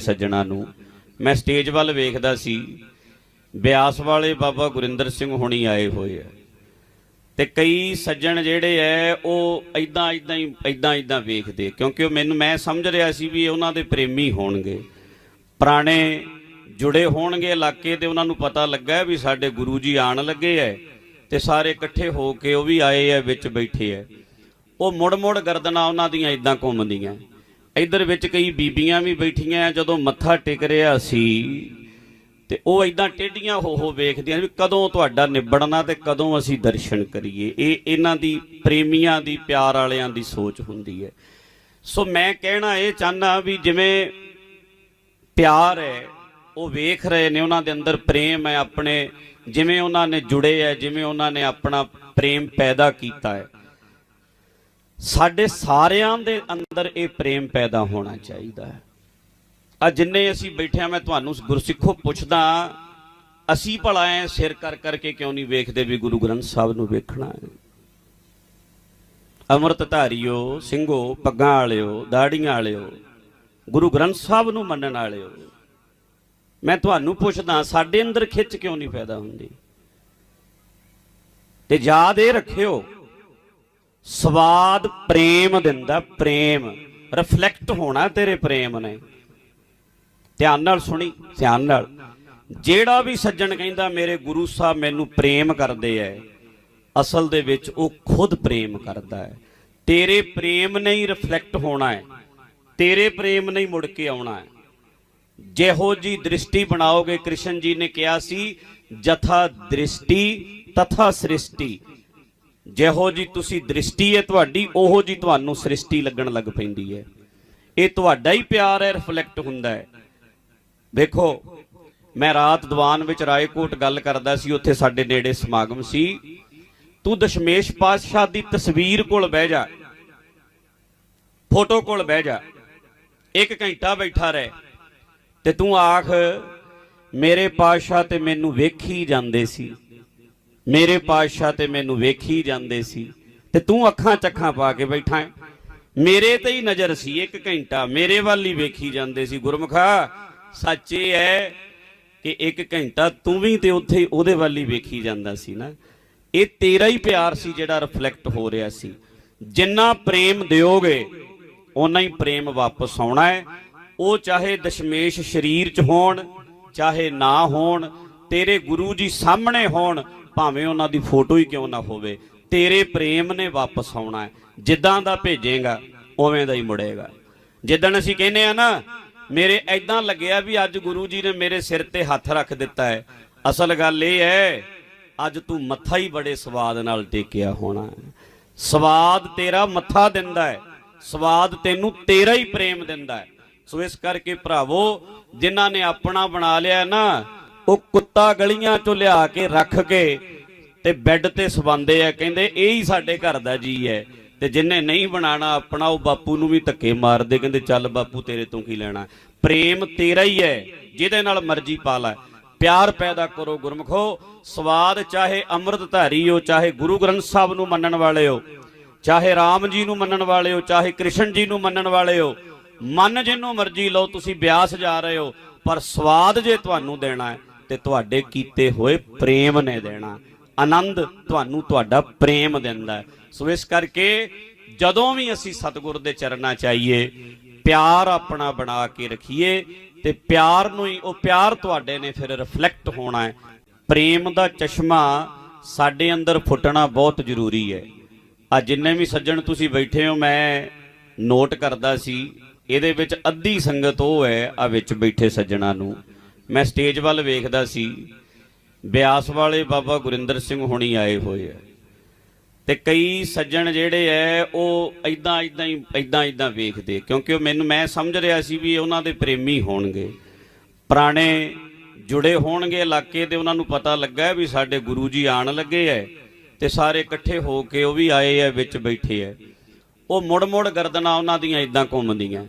ਸੱਜਣਾ ਨੂੰ। ਮੈਂ ਸਟੇਜ ਵੱਲ ਵੇਖਦਾ ਸੀ। ਬਿਆਸ ਵਾਲੇ ਬਾਬਾ ਗੁਰਿੰਦਰ ਸਿੰਘ ਹੁਣੀ ਆਏ ਹੋਏ ਆ। ਤੇ ਕਈ ਸੱਜਣ ਜਿਹੜੇ ਐ, ਉਹ ਐਦਾਂ ਐਦਾਂ ਹੀ ਐਦਾਂ ਐਦਾਂ ਵੇਖਦੇ। ਕਿਉਂਕਿ ਉਹ ਮੈਨੂੰ, ਮੈਂ ਸਮਝ ਰਿਹਾ ਸੀ ਵੀ ਉਹਨਾਂ ਦੇ ਪ੍ਰੇਮੀ ਹੋਣਗੇ। ਪੁਰਾਣੇ ਜੁੜੇ ਹੋਣਗੇ ਇਲਾਕੇ ਤੇ ਉਹਨਾਂ ਨੂੰ ਪਤਾ ਲੱਗਾ ਵੀ ਸਾਡੇ ਗੁਰੂ ਜੀ ਆਣ ਲੱਗੇ ਐ ਤੇ ਸਾਰੇ ਇਕੱਠੇ ਹੋ ਕੇ ਉਹ ਵੀ ਆਏ ਐ, ਵਿੱਚ ਬੈਠੇ ਐ। ਉਹ ਮੁੜ ਮੁੜ ਗਰਦਨਾ ਉਹਨਾਂ ਦੀਆਂ ਇਦਾਂ ਘੁੰਮਦੀਆਂ। ਇਧਰ ਵਿੱਚ ਕਈ ਬੀਬੀਆਂ ਵੀ ਬੈਠੀਆਂ ਜਦੋਂ ਮੱਥਾ ਟੇਕ ਰਿਹਾ ਸੀ ਤੇ ਉਹ ਇਦਾਂ ਟੇਢੀਆਂ ਹੋ ਹੋ ਵੇਖਦੀਆਂ ਵੀ ਕਦੋਂ ਤੁਹਾਡਾ ਨਿਬੜਨਾ ਤੇ ਕਦੋਂ ਅਸੀਂ ਦਰਸ਼ਨ ਕਰੀਏ। ਇਹ ਇਹਨਾਂ ਦੀ ਪ੍ਰੇਮੀਆਂ ਦੀ, ਪਿਆਰ ਵਾਲਿਆਂ ਦੀ ਸੋਚ ਹੁੰਦੀ ਹੈ। ਸੋ ਮੈਂ ਕਹਿਣਾ ਇਹ ਚਾਹਨਾ ਵੀ ਜਿਵੇਂ ਪਿਆਰ ਹੈ, ਉਹ ਵੇਖ ਰਹੇ ਨੇ, ਉਹਨਾਂ ਦੇ ਅੰਦਰ ਪ੍ਰੇਮ ਹੈ ਆਪਣੇ, ਜਿਵੇਂ ਉਹਨਾਂ ਨੇ ਜੁੜੇ ਹੈ, ਜਿਵੇਂ ਉਹਨਾਂ ਨੇ ਆਪਣਾ ਪ੍ਰੇਮ ਪੈਦਾ ਕੀਤਾ ਹੈ। ਸਾਡੇ ਸਾਰਿਆਂ ਦੇ ਅੰਦਰ ਇਹ ਪ੍ਰੇਮ ਪੈਦਾ ਹੋਣਾ ਚਾਹੀਦਾ ਹੈ। ਆ ਜਿੰਨੇ ਅਸੀਂ ਬੈਠੇ ਆ ਮੈਂ ਤੁਹਾਨੂੰ ਗੁਰਸਿੱਖੋ ਪੁੱਛਦਾ ਅਸੀਂ ਭਲਾ ਐ ਸਿਰ ਕਰ ਕਰਕੇ ਕਿਉਂ ਨਹੀਂ ਵੇਖਦੇ ਵੀ ਗੁਰੂ ਗ੍ਰੰਥ ਸਾਹਿਬ ਨੂੰ ਵੇਖਣਾ ਹੈ? ਅੰਮ੍ਰਿਤ ਧਾਰਿਓ, ਸਿੰਘੋ, ਪੱਗਾਂ ਵਾਲਿਓ, ਦਾੜੀਆਂ ਵਾਲਿਓ, ਗੁਰੂ ਗ੍ਰੰਥ ਸਾਹਿਬ ਨੂੰ ਮੰਨਣ ਵਾਲਿਓ, ਮੈਂ ਤੁਹਾਨੂੰ ਪੁੱਛਦਾ ਸਾਡੇ ਅੰਦਰ ਖਿੱਚ ਕਿਉਂ ਨਹੀਂ ਪੈਦਾ ਹੁੰਦੀ? ਤੇ ਯਾਦ ਇਹ ਰੱਖਿਓ ਸਵਾਦ ਪ੍ਰੇਮ ਦਿੰਦਾ, ਪ੍ਰੇਮ। ਰਿਫਲੈਕਟ ਹੋਣਾ ਤੇਰੇ ਪ੍ਰੇਮ ਨੇ। ਧਿਆਨ ਨਾਲ ਸੁਣੀ, ਧਿਆਨ ਨਾਲ। ਜਿਹੜਾ ਵੀ ਸੱਜਣ ਕਹਿੰਦਾ, ਮੇਰੇ ਗੁਰੂ ਸਾਹਿਬ ਮੈਨੂੰ ਪ੍ਰੇਮ ਕਰਦੇ ਐ। ਅਸਲ ਦੇ ਵਿੱਚ ਉਹ ਖੁਦ ਪ੍ਰੇਮ ਕਰਦਾ ਹੈ ਤੇਰੇ ਪ੍ਰੇਮ ਨੇ ਹੀ ਰਿਫਲੈਕਟ ਹੋਣਾ ਹੈ ਤੇਰੇ ਪ੍ਰੇਮ ਨੇ ਹੀ ਮੁੜ ਕੇ ਆਉਣਾ ਹੈ ਜਿਹੋ ਜੀ ਦ੍ਰਿਸ਼ਟੀ ਬਣਾਓਗੇ, ਕ੍ਰਿਸ਼ਨ ਜੀ ਨੇ ਕਿਹਾ ਸੀ, ਜਥਾ ਦ੍ਰਿਸ਼ਟੀ ਤਥਾ ਸ੍ਰਿਸ਼ਟੀ। ਜਿਹੋ ਜੀ ਤੁਸੀਂ ਦ੍ਰਿਸ਼ਟੀ ਹੈ ਤੁਹਾਡੀ, ਉਹੋ ਜੀ ਤੁਹਾਨੂੰ ਸ੍ਰਿਸ਼ਟੀ ਲੱਗਣ ਲੱਗ ਪੈਂਦੀ ਹੈ। ਇਹ ਤੁਹਾਡਾ ਹੀ ਪਿਆਰ ਹੈ, ਰਿਫਲੈਕਟ ਹੁੰਦਾ ਹੈ। ਵੇਖੋ ਮੈਂ ਰਾਤ ਦੀਵਾਨ ਵਿੱਚ ਰਾਏਕੋਟ ਗੱਲ ਕਰਦਾ ਸੀ, ਉੱਥੇ ਸਾਡੇ ਨੇੜੇ ਸਮਾਗਮ ਸੀ। ਤੂੰ ਦਸ਼ਮੇਸ਼ ਪਾਤਸ਼ਾਹ ਦੀ ਤਸਵੀਰ ਕੋਲ ਬਹਿ ਜਾ। ਫੋਟੋ ਕੋਲ ਬਹਿ ਜਾ। ਇੱਕ ਘੰਟਾ ਬੈਠਾ ਰਹਿ। ਤੇ ਤੂੰ ਆਖ, ਮੇਰੇ ਪਾਤਸ਼ਾਹ ਤੇ ਮੈਨੂੰ ਵੇਖੀ ਜਾਂਦੇ ਸੀ। ਮੇਰੇ ਪਾਤਸ਼ਾਹ ਤੇ ਮੈਨੂੰ ਵੇਖੀ ਜਾਂਦੇ ਸੀ ਤੇ ਤੂੰ ਅੱਖਾਂ ਚੱਖਾਂ ਪਾ ਕੇ ਬੈਠਾ ਹੈ। ਮੇਰੇ ਤੇ ਹੀ ਨਜ਼ਰ ਸੀ ਇੱਕ ਘੰਟਾ, ਮੇਰੇ ਵੱਲ ਹੀ ਵੇਖੀ ਜਾਂਦੇ ਸੀ। ਗੁਰਮੁਖਾ, ਸੱਚ ਇਹ ਹੈ ਕਿ ਇੱਕ ਘੰਟਾ ਤੂੰ ਵੀ ਤੇ ਉੱਥੇ ਉਹਦੇ ਵੱਲ ਹੀ ਵੇਖੀ ਜਾਂਦਾ ਸੀ ਨਾ। ਇਹ ਤੇਰਾ ਹੀ ਪਿਆਰ ਸੀ ਜਿਹੜਾ ਰਿਫਲੈਕਟ ਹੋ ਰਿਹਾ ਸੀ। ਜਿੰਨਾ ਪ੍ਰੇਮ ਦਿਓਗੇ, ਓਨਾ ਹੀ ਪ੍ਰੇਮ ਵਾਪਸ ਆਉਣਾ ਹੈ। ਉਹ ਚਾਹੇ ਦਸ਼ਮੇਸ਼ ਸਰੀਰ 'ਚ ਹੋਣ, ਚਾਹੇ ਨਾ ਹੋਣ ਤੇਰੇ ਗੁਰੂ ਜੀ ਸਾਹਮਣੇ ਹੋਣ, ਭਾਵੇਂ ਉਹਨਾਂ ਦੀ ਫੋਟੋ ਹੀ ਕਿਉਂ ਨਾ ਹੋਵੇ। ਤੇਰੇ ਪ੍ਰੇਮ ਨੇ ਵਾਪਸ ਆਉਣਾ ਹੈ। ਜਿੱਦਾਂ ਦਾ ਭੇਜੇਗਾ, ਉਵੇਂ ਦਾ ਹੀ ਮੁੜੇਗਾ। ਜਿੱਦਣ ਅਸੀਂ ਕਹਿੰਦੇ ਆ ਨਾ, ਮੇਰੇ ਐਦਾਂ ਲੱਗਿਆ ਵੀ ਅੱਜ ਗੁਰੂ ਜੀ ਨੇ ਮੇਰੇ ਸਿਰ ਤੇ ਹੱਥ ਰੱਖ ਦਿੱਤਾ ਹੈ। ਅਸਲ ਗੱਲ ਇਹ ਹੈ, ਅੱਜ ਤੂੰ ਮੱਥਾ ਹੀ ਬੜੇ ਸਵਾਦ ਨਾਲ ਟੇਕਿਆ ਹੋਣਾ ਹੈ। ਸਵਾਦ ਤੇਰਾ ਮੱਥਾ ਦਿੰਦਾ ਹੈ। ਸਵਾਦ ਤੈਨੂੰ ਤੇਰਾ ਹੀ ਪ੍ਰੇਮ ਦਿੰਦਾ ਹੈ। ਸੋ ਇਸ ਕਰਕੇ ਭਰਾਵੋ, ਜਿਨ੍ਹਾਂ ਨੇ ਆਪਣਾ ਬਣਾ ਲਿਆ ਨਾ ਉਹ ਕੁੱਤਾ ਗਲੀਆਂ ਚੋਂ ਲਿਆ ਕੇ ਰੱਖ ਕੇ ਤੇ ਬੈੱਡ ਤੇ ਸਵਾਉਂਦੇ ਆ, ਕਹਿੰਦੇ ਇਹ ਹੀ ਸਾਡੇ ਘਰ ਦਾ ਜੀ ਹੈ। ਤੇ ਜਿੰਨੇ ਨਹੀਂ ਬਣਾਣਾ ਆਪਣਾ, ਉਹ ਬਾਪੂ ਨੂੰ ਵੀ ਧੱਕੇ ਮਾਰਦੇ, ਕਹਿੰਦੇ ਚੱਲ ਬਾਪੂ ਤੇਰੇ ਤੋਂ ਕੀ ਲੈਣਾ। ਪ੍ਰੇਮ ਤੇਰਾ ਹੀ ਹੈ, ਜਿਹਦੇ ਨਾਲ ਮਰਜ਼ੀ ਪਾ ਲੈ। ਪਿਆਰ ਪੈਦਾ ਕਰੋ ਗੁਰਮਖੋ, ਸਵਾਦ ਚਾਹੇ ਅੰਮ੍ਰਿਤ ਧਾਰੀ ਹੋ, ਚਾਹੇ ਗੁਰੂ ਗ੍ਰੰਥ ਸਾਹਿਬ ਨੂੰ ਮੰਨਣ ਵਾਲੇ ਹੋ, ਚਾਹੇ ਰਾਮ ਜੀ ਨੂੰ ਮੰਨਣ ਵਾਲੇ ਹੋ, ਚਾਹੇ ਕ੍ਰਿਸ਼ਨ ਜੀ ਨੂੰ ਮੰਨਣ ਵਾਲੇ ਹੋ, ਮਨ ਜਿੰਨੂੰ ਮਰਜ਼ੀ ਲਓ, ਤੁਸੀਂ ਬਿਆਸ ਜਾ ਰਹੇ ਹੋ, ਪਰ ਸਵਾਦ ਜੇ ਤੁਹਾਨੂੰ ਦੇਣਾ ਹੈ ਤੇ ਤੁਹਾਡੇ ਕੀਤੇ ਹੋਏ ਪ੍ਰੇਮ ਨੇ ਦੇਣਾ। ਆਨੰਦ ਤੁਹਾਨੂੰ ਤੁਹਾਡਾ ਪ੍ਰੇਮ ਦਿੰਦਾ ਹੈ। ਸੋ ਇਸ ਕਰਕੇ ਜਦੋਂ ਵੀ ਅਸੀਂ ਸਤਿਗੁਰ ਦੇ ਚਰਨਾਂ ਚਾਹੀਏ ਪਿਆਰ ਆਪਣਾ ਬਣਾ ਕੇ ਰੱਖੀਏ ਤੇ ਪਿਆਰ ਨੂੰ ਹੀ, ਉਹ ਪਿਆਰ ਤੁਹਾਡੇ ਨੇ ਫਿਰ ਰਿਫਲੈਕਟ ਹੋਣਾ ਹੈ। ਪ੍ਰੇਮ ਦਾ ਚਸ਼ਮਾ ਸਾਡੇ ਅੰਦਰ ਫੁੱਟਣਾ ਬਹੁਤ ਜ਼ਰੂਰੀ ਹੈ। ਆ ਜਿੰਨੇ ਵੀ ਸੱਜਣ ਤੁਸੀਂ ਬੈਠੇ ਹੋ, ਮੈਂ ਨੋਟ ਕਰਦਾ ਸੀ, ਇਹਦੇ ਵਿੱਚ ਅੱਧੀ ਸੰਗਤ ਉਹ ਹੈ, ਆ ਵਿੱਚ ਬੈਠੇ ਸੱਜਣਾ ਨੂੰ। ਮੈਂ ਸਟੇਜ ਵੱਲ ਵੇਖਦਾ ਸੀ, ਬਿਆਸ ਵਾਲੇ ਬਾਬਾ ਗੁਰਿੰਦਰ ਸਿੰਘ ਹੁਣੀ ਆਏ ਹੋਏ ਆ। ਤੇ ਕਈ ਸੱਜਣ ਜਿਹੜੇ ਐ, ਉਹ ਐਦਾਂ ਐਦਾਂ ਹੀ ਐਦਾਂ ਐਦਾਂ ਵੇਖਦੇ, ਕਿਉਂਕਿ ਉਹ ਮੈਨੂੰ, ਮੈਂ ਸਮਝ ਰਿਹਾ ਸੀ ਵੀ ਉਹਨਾਂ ਦੇ ਪ੍ਰੇਮੀ ਹੋਣਗੇ। ਪੁਰਾਣੇ ਜੁੜੇ ਹੋਣਗੇ ਇਲਾਕੇ ਤੇ ਉਹਨਾਂ ਨੂੰ ਪਤਾ ਲੱਗਾ ਵੀ ਸਾਡੇ ਗੁਰੂ ਜੀ ਆਣ ਲੱਗੇ ਐ, ਤੇ ਸਾਰੇ ਇਕੱਠੇ ਹੋ ਕੇ ਉਹ ਵੀ ਆਏ ਐ, ਵਿੱਚ ਬੈਠੇ ਐ। ਉਹ ਮੁੜ ਮੁੜ ਗਰਦਨਾਂ ਉਹਨਾਂ ਦੀਆਂ ਇਦਾਂ ਘੁੰਮਦੀਆਂ।